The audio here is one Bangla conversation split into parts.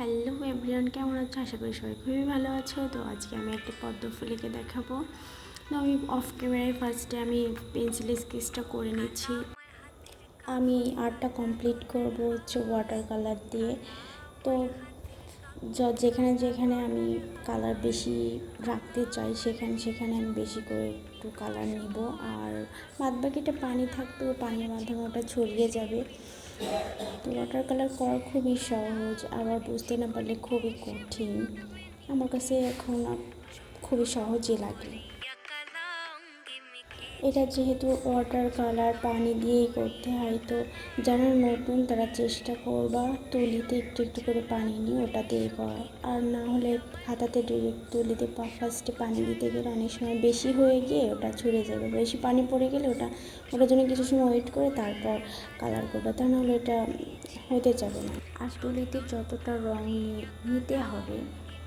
হ্যালো এভরিওয়ান, কেমন আছে? আশা করি সবাই খুবই ভালো আছো। তো আজকে আমি একটা পদ্ম ফুলিকে দেখাবো। তো আমি অফ ক্যামেরায় ফার্স্টে আমি পেন্সিল স্কেচটা করে নিচ্ছি। আমি আর্টটা কমপ্লিট করব হচ্ছে ওয়াটার কালার দিয়ে। তো যেখানে যেখানে আমি কালার বেশি রাখতে চাই, সেখানে সেখানে আমি বেশি করে একটু কালার নিব। আর বাদ বাকিটা পানি থাকতেও পানির মাধ্যমে ওটা ছড়িয়ে যাবে। তো ওয়াটার কালার করা খুবই সহজ, আবার বুঝতে না পারলে খুবই কঠিন। আমার কাছে এখন খুবই সহজই লাগে। এটা যেহেতু ওয়াটার কালার, পানি দিয়েই করতে হয়, তো যারা নতুন তারা চেষ্টা করবা তুলিতে একটু একটু করে পানি নিয়ে ওটা দিয়ে করা। আর না হলে খাতাতে ডিরেক্ট তুলিতে ফার্স্টে পানি দিতে গেলে অনেক সময় বেশি হয়ে গিয়ে ওটা ছুড়ে যাবে। বেশি পানি পড়ে গেলে ওটা, ওটার জন্য কিছু সময় ওয়েট করে তারপর কালার করবে। তা নাহলে এটা হতে যাবে না। আর তুলিতে যতটা রং নিতে হবে,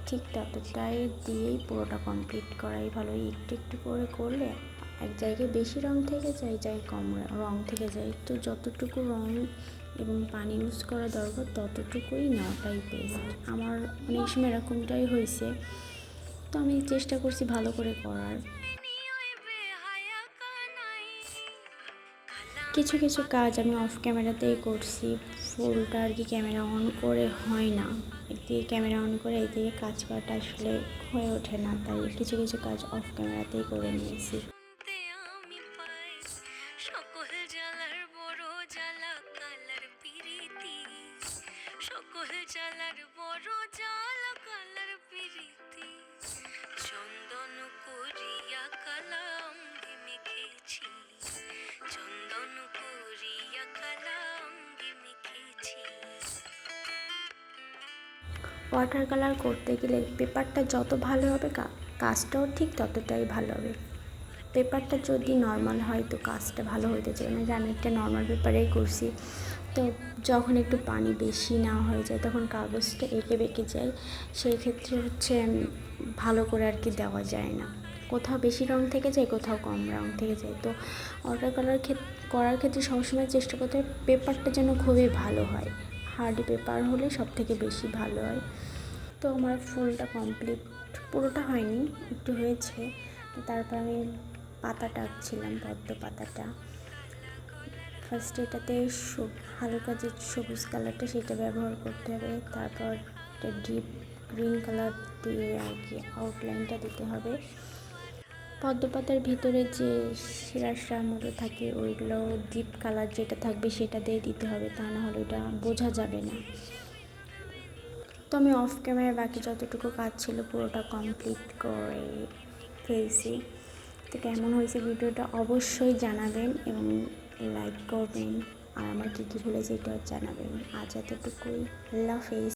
ঠিক ততটাই দিয়েই পুরোটা কমপ্লিট করাই ভালো। একটু একটু করে করলে এক জায়গায় বেশি রং থেকে যায় যায় কম র- থেকে যায়। তো যতটুকু রং এবং পানি ইউজ করা দরকার, ততটুকুই নেওয়াটাই বেস্ট আমার অনেক সময় এরকমটাই হয়েছে। তো আমি চেষ্টা করছি ভালো করে করার। কিছু কিছু কাজ আমি অফ ক্যামেরাতেই করছি। ফুলটা আর কি ক্যামেরা অন করে হয় না। একদিকে ক্যামেরা অন করে, একদিকে কাজ করাটা আসলে হয়ে ওঠে না। তাই কিছু কিছু কাজ অফ ক্যামেরাতেই করে নিয়েছি। সকল জ্বালার বড় জ্বালা, কালার পিরিতি। সকল জ্বালার বড় জ্বালা, কালার পিরিতি। চন্দন করিয়া কালা অঙ্গে মেখেছি চন্দন করিয়া কালা অঙ্গে মেখেছি ওয়াটার কালার করতে গেলে পেপারটা যত ভালো হবে কাজটাও ঠিক ততটাই ভালো হবে। পেপারটা যদি নর্মাল হয় তো কাজটা ভালো হতে চাই না যে আমি একটা নর্মাল পেপারেই করছি, তো যখন একটু পানি বেশি না হয়ে যায় তখন কাগজটা এঁকে বেঁকে যায়, সেই ক্ষেত্রে হচ্ছে ভালো করে আর কি দেওয়া যায় না। কোথাও বেশি রং থেকে যায়, কোথাও কম রং থেকে যায়। তো ওয়াটার কালার করার ক্ষেত্রে সবসময় চেষ্টা করতে হবে পেপারটা যেন খুবই ভালো হয়। হার্ড পেপার হলে সব থেকে বেশি ভালো হয়। তো আমার ফুলটা কমপ্লিট পুরোটা হয়নি, একটু হয়েছে। তারপর আমি পাতাটা আঁকছিলাম পদ্ম পাতাটা। ফার্স্ট এটাতে হালকা যে সবুজ কালারটা সেটা ব্যবহার করতে হবে। তারপর একটা ডিপ গ্রিন কালার দিয়ে আর কি আউটলাইনটা দিতে হবে। পদ্ম পাতার ভিতরে যে শিরাশা মতো থাকে, ওইগুলো ডিপ কালার যেটা থাকবে সেটা দিয়ে দিতে হবে, তা না হলে ওটা বোঝা যাবে না। তো আমি অফ ক্যামেরায় বাকি যতটুকু কাজ ছিল পুরোটা কমপ্লিট করে ফেলছি। তো কেমন হয়েছে ভিডিওটা অবশ্যই জানাবেন এবং লাইক করবেন। আর আমার কী কী ভুলেছে এটাও জানাবেন। আজ এতটুকুই। লাভ হাফেজ।